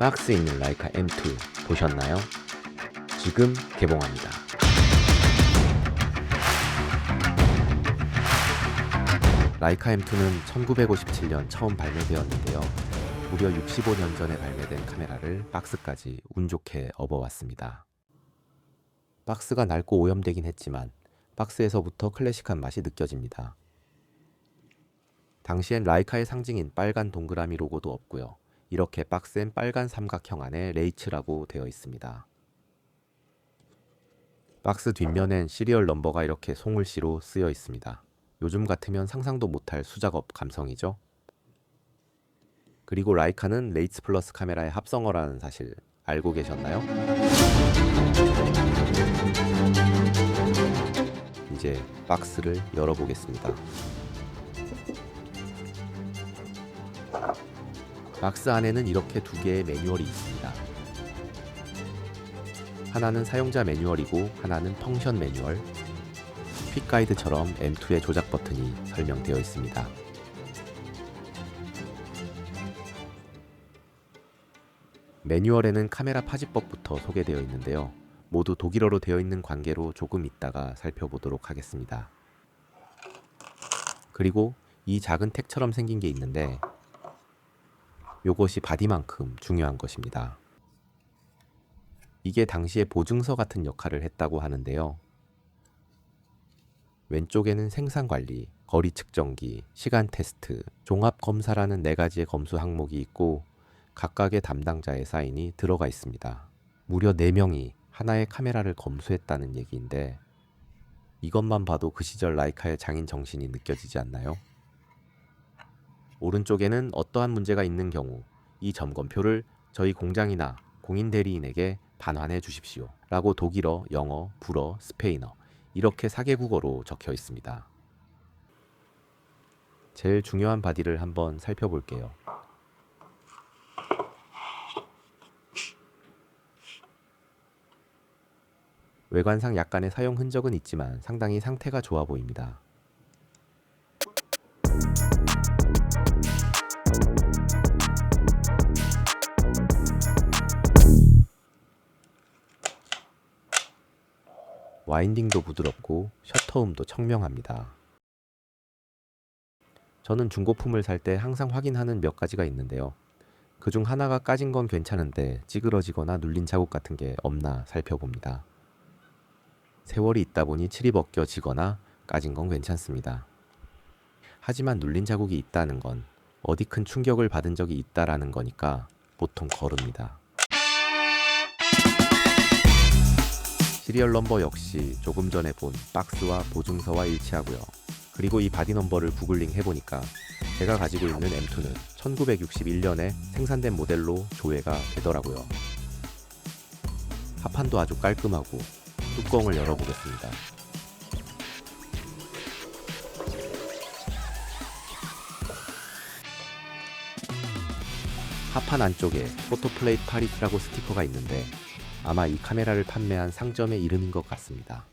박스 있는 라이카 M2 보셨나요? 지금 개봉합니다. 라이카 M2는 1957년 처음 발매되었는데요. 무려 65년 전에 발매된 카메라를 박스까지 운 좋게 업어왔습니다. 박스가 낡고 오염되긴 했지만 박스에서부터 클래식한 맛이 느껴집니다. 당시엔 라이카의 상징인 빨간 동그라미 로고도 없고요. 이렇게 박스엔 빨간 삼각형 안에 레이츠라고 되어 있습니다. 박스 뒷면엔 시리얼 넘버가 이렇게 송울씨로 쓰여 있습니다. 요즘 같으면 상상도 못할 수작업 감성이죠. 그리고 라이카는 레이츠 플러스 카메라의 합성어라는 사실 알고 계셨나요? 이제 박스를 열어보겠습니다. 박스 안에는 이렇게 두 개의 매뉴얼이 있습니다. 하나는 사용자 매뉴얼이고 하나는 펑션 매뉴얼. 퀵 가이드처럼 M2의 조작 버튼이 설명되어 있습니다. 매뉴얼에는 카메라 파지법부터 소개되어 있는데요. 모두 독일어로 되어 있는 관계로 조금 있다가 살펴보도록 하겠습니다. 그리고 이 작은 택처럼 생긴 게 있는데 요것이 바디만큼 중요한 것입니다. 이게 당시에 보증서 같은 역할을 했다고 하는데요. 왼쪽에는 생산 관리, 거리 측정기, 시간 테스트, 종합 검사라는 네 가지의 검수 항목이 있고 각각의 담당자의 사인이 들어가 있습니다. 무려 4명이 하나의 카메라를 검수했다는 얘기인데 이것만 봐도 그 시절 라이카의 장인 정신이 느껴지지 않나요? 오른쪽에는 어떠한 문제가 있는 경우 이 점검표를 저희 공장이나 공인 대리인에게 반환해 주십시오. 라고 독일어, 영어, 불어, 스페인어 이렇게 4개국어로 적혀 있습니다. 제일 중요한 바디를 한번 살펴볼게요. 외관상 약간의 사용 흔적은 있지만 상당히 상태가 좋아 보입니다. 와인딩도 부드럽고 셔터음도 청명합니다. 저는 중고품을 살 때 항상 확인하는 몇 가지가 있는데요. 그 중 하나가 까진 건 괜찮은데 찌그러지거나 눌린 자국 같은 게 없나 살펴봅니다. 세월이 있다 보니 칠이 벗겨지거나 까진 건 괜찮습니다. 하지만 눌린 자국이 있다는 건 어디 큰 충격을 받은 적이 있다라는 거니까 보통 거릅니다. 시리얼 넘버 역시 조금 전에 본 박스와 보증서와 일치하고요. 그리고 이 바디 넘버를 구글링 해보니까 제가 가지고 있는 M2는 1961년에 생산된 모델로 조회가 되더라고요. 하판도 아주 깔끔하고 뚜껑을 열어보겠습니다. 하판 안쪽에 포토플레이트 파리스라고 스티커가 있는데 아마 이 카메라를 판매한 상점의 이름인 것 같습니다.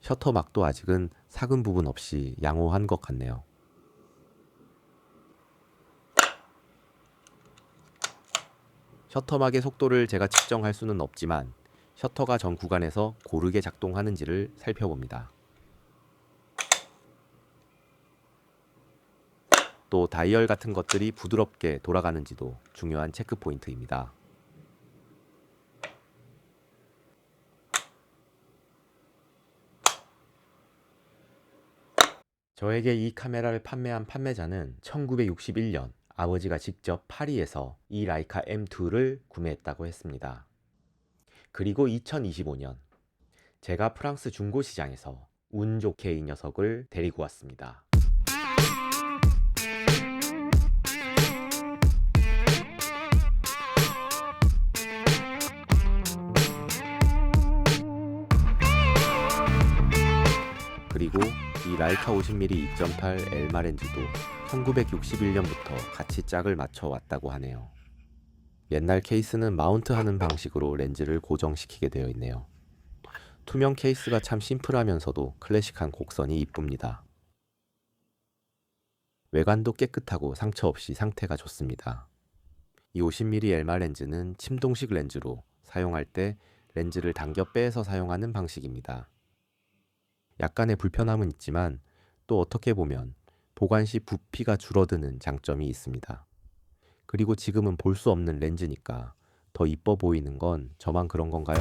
셔터막도 아직은 삭은 부분 없이 양호한 것 같네요. 셔터막의 속도를 제가 측정할 수는 없지만 셔터가 전 구간에서 고르게 작동하는지를 살펴봅니다. 또 다이얼 같은 것들이 부드럽게 돌아가는지도 중요한 체크 포인트입니다. 저에게 이 카메라를 판매한 판매자는 1961년 아버지가 직접 파리에서 이 라이카 M2를 구매했다고 했습니다. 그리고 2025년 제가 프랑스 중고 시장에서 운 좋게 이 녀석을 데리고 왔습니다. 그리고 이 라이카 50mm 2.8 엘마 렌즈도 1961년부터 같이 짝을 맞춰 왔다고 하네요. 옛날 케이스는 마운트하는 방식으로 렌즈를 고정시키게 되어 있네요. 투명 케이스가 참 심플하면서도 클래식한 곡선이 이쁩니다. 외관도 깨끗하고 상처 없이 상태가 좋습니다. 이 50mm 엘마 렌즈는 침동식 렌즈로 사용할 때 렌즈를 당겨 빼서 사용하는 방식입니다. 약간의 불편함은 있지만 또 어떻게 보면 보관 시 부피가 줄어드는 장점이 있습니다. 그리고 지금은 볼 수 없는 렌즈니까 더 이뻐 보이는 건 저만 그런 건가요?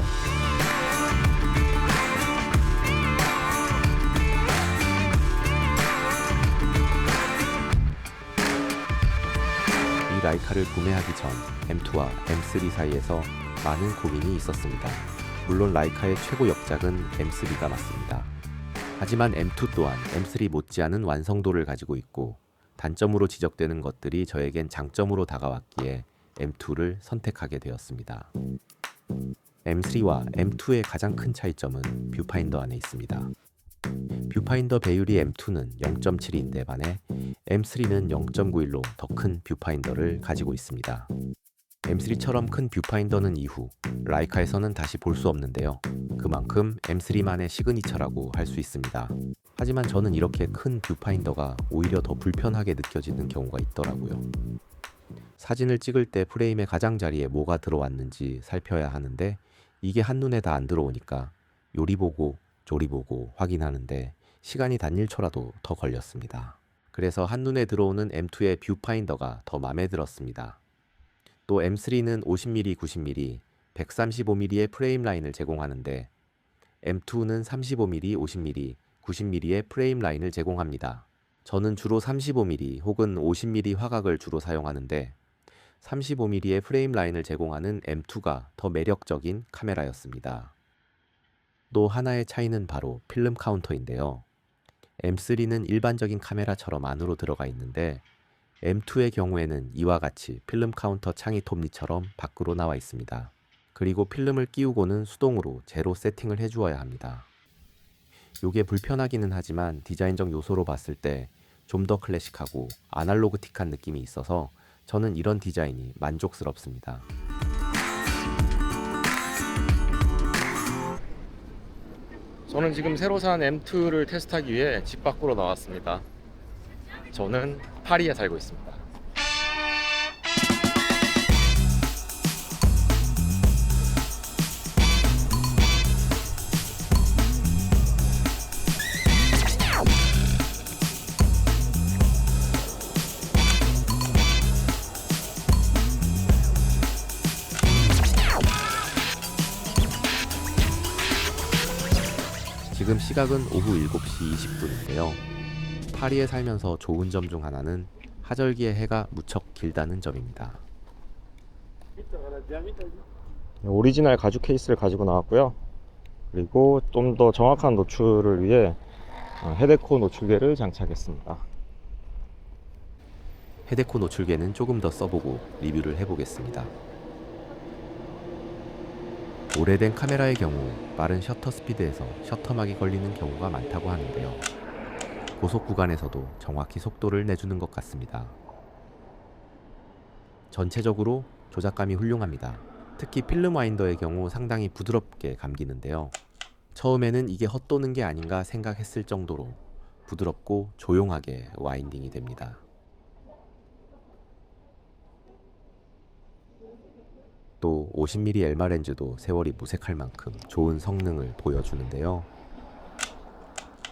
이 라이카를 구매하기 전 M2와 M3 사이에서 많은 고민이 있었습니다. 물론 라이카의 최고 역작은 M3가 맞습니다. 하지만 M2 또한 M3 못지않은 완성도를 가지고 있고 단점으로 지적되는 것들이 저에겐 장점으로 다가왔기에 M2를 선택하게 되었습니다. M3와 M2의 가장 큰 차이점은 뷰파인더 안에 있습니다. 뷰파인더 배율이 M2는 0.72인데 반해 M3는 0.91로 더 큰 뷰파인더를 가지고 있습니다. M3처럼 큰 뷰파인더는 이후 라이카에서는 다시 볼 수 없는데요. 그만큼 M3만의 시그니처라고 할 수 있습니다. 하지만 저는 이렇게 큰 뷰파인더가 오히려 더 불편하게 느껴지는 경우가 있더라고요. 사진을 찍을 때 프레임의 가장자리에 뭐가 들어왔는지 살펴야 하는데 이게 한눈에 다 안 들어오니까 요리 보고 조리 보고 확인하는데 시간이 단 1초라도 더 걸렸습니다. 그래서 한눈에 들어오는 M2의 뷰파인더가 더 마음에 들었습니다. 또 M3는 50mm, 90mm, 135mm의 프레임 라인을 제공하는데 M2는 35mm, 50mm, 90mm의 프레임 라인을 제공합니다. 저는 주로 35mm 혹은 50mm 화각을 주로 사용하는데 35mm의 프레임 라인을 제공하는 M2가 더 매력적인 카메라였습니다. 또 하나의 차이는 바로 필름 카운터인데요. M3는 일반적인 카메라처럼 안으로 들어가 있는데 M2의 경우에는 이와 같이 필름 카운터 창이 톱니처럼 밖으로 나와 있습니다. 그리고 필름을 끼우고는 수동으로 제로 세팅을 해주어야 합니다. 요게 불편하기는 하지만 디자인적 요소로 봤을 때 좀 더 클래식하고 아날로그틱한 느낌이 있어서 저는 이런 디자인이 만족스럽습니다. 저는 지금 새로 산 M2를 테스트하기 위해 집 밖으로 나왔습니다. 저는 파리에 살고 있습니다. 지금 시각은 오후 7시 20분인데요. 파리에 살면서 좋은 점 중 하나는 하절기에 해가 무척 길다는 점입니다. 오리지널 가죽 케이스를 가지고 나왔고요. 그리고 좀 더 정확한 노출을 위해 어, 헤데코 노출계를 장착했습니다. 헤데코 노출계는 조금 더 써보고 리뷰를 해보겠습니다. 오래된 카메라의 경우 빠른 셔터 스피드에서 셔터막이 걸리는 경우가 많다고 하는데요. 고속 구간에서도 정확히 속도를 내주는 것 같습니다. 전체적으로 조작감이 훌륭합니다. 특히 필름 와인더의 경우 상당히 부드럽게 감기는데요. 처음에는 이게 헛도는 게 아닌가 생각했을 정도로 부드럽고 조용하게 와인딩이 됩니다. 또 50mm 엘마 렌즈도 세월이 무색할 만큼 좋은 성능을 보여주는데요.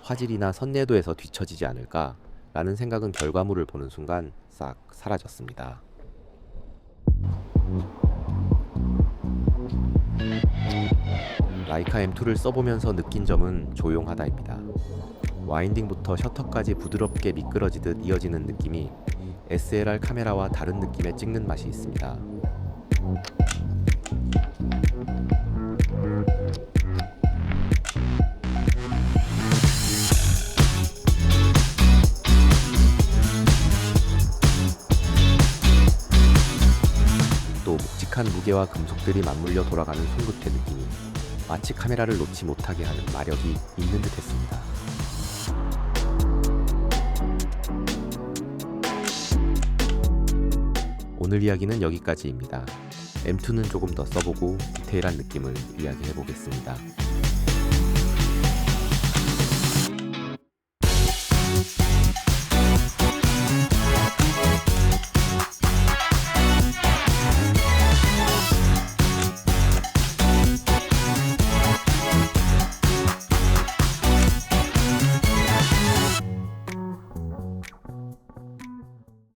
화질이나 선내도에서 뒤처지지 않을까 라는 생각은 결과물을 보는 순간 싹 사라졌습니다. 라이카 M2를 써보면서 느낀 점은 조용하다입니다. 와인딩부터 셔터까지 부드럽게 미끄러지듯 이어지는 느낌이 SLR 카메라와 다른 느낌의 찍는 맛이 있습니다. 무게와 금속들이 맞물려 돌아가는 손끝의 느낌이 마치 카메라를 놓지 못하게 하는 마력이 있는 듯 했습니다. 오늘 이야기는 여기까지입니다. M2는 조금 더 써보고 디테일한 느낌을 이야기해 보겠습니다.